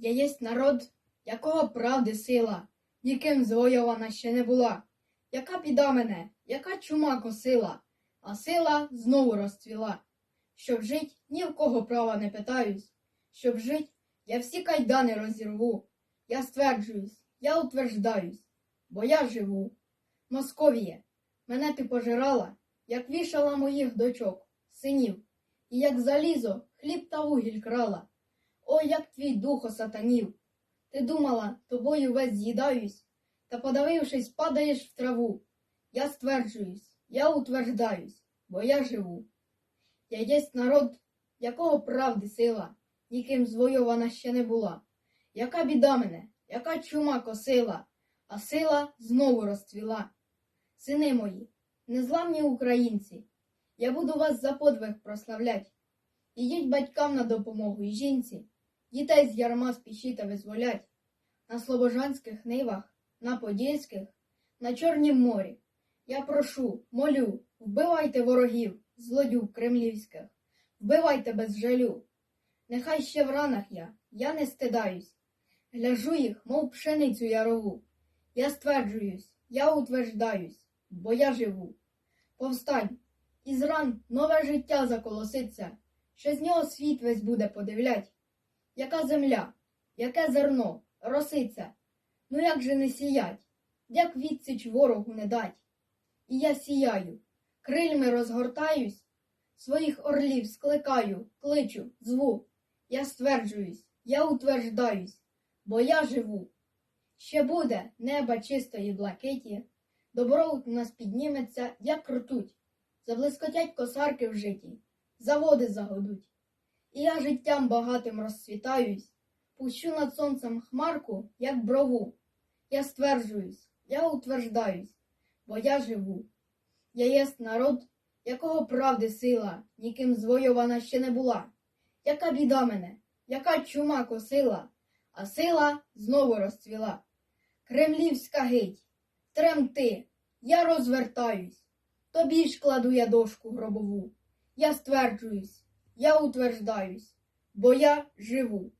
Я єсть народ, якого правди сила, ніким звойована ще не була. Яка біда мене, яка чума косила, а сила знову розцвіла. Щоб жить, ні в кого права не питаюсь. Щоб жить, я всі кайдани розірву. Я стверджуюсь, я утверждаюсь, бо я живу. Московіє, мене ти пожирала, як вішала моїх дочок, синів, і як залізо, хліб та вугіль крала. Ой, як твій дух осатанів. Ти думала, тобою весь з'їдаюсь, та, подавившись, падаєш в траву. Я стверджуюсь, я утверждаюсь, бо я живу. Я єсть народ, якого правди сила, ніким звойована ще не була. Яка біда мене, яка чума косила, а сила знову розцвіла. Сини мої, незламні українці, я буду вас за подвиг прославлять. Ідіть батькам на допомогу і жінці, дітей з ярма спішіте визволять. На слобожанських нивах, на подільських, на Чорнім морі. Я прошу, молю, вбивайте ворогів, злодюг кремлівських, вбивайте без жалю. Нехай ще в ранах я, я не стидаюсь, гляжу їх, мов пшеницю ярову. Я стверджуюсь, я утверждаюсь, бо я живу. Повстань, із ран нове життя заколоситься, що з нього світ весь буде подивлять. Яка земля, яке зерно, роситься, ну як же не сіять, як відсіч ворогу не дать. І я сіяю, крильми розгортаюсь, своїх орлів скликаю, кличу, зву. Я стверджуюсь, я утверждаюсь, бо я живу. Ще буде неба чистої блакиті, добро у нас підніметься, як ртуть, заблискотять косарки в житті, заводи загодуть. І я життям багатим розцвітаюсь, пущу над сонцем хмарку, як брову. Я стверджуюсь, я утверждаюсь, бо я живу. Я єст народ, якого правди сила, ніким звойована ще не була. Яка біда мене, яка чума косила, а сила знову розцвіла. Кремлівська гить, тремти, я розвертаюсь, тобі ж кладу я дошку гробову. Я стверджуюсь, я утверждаюсь, бо я живу.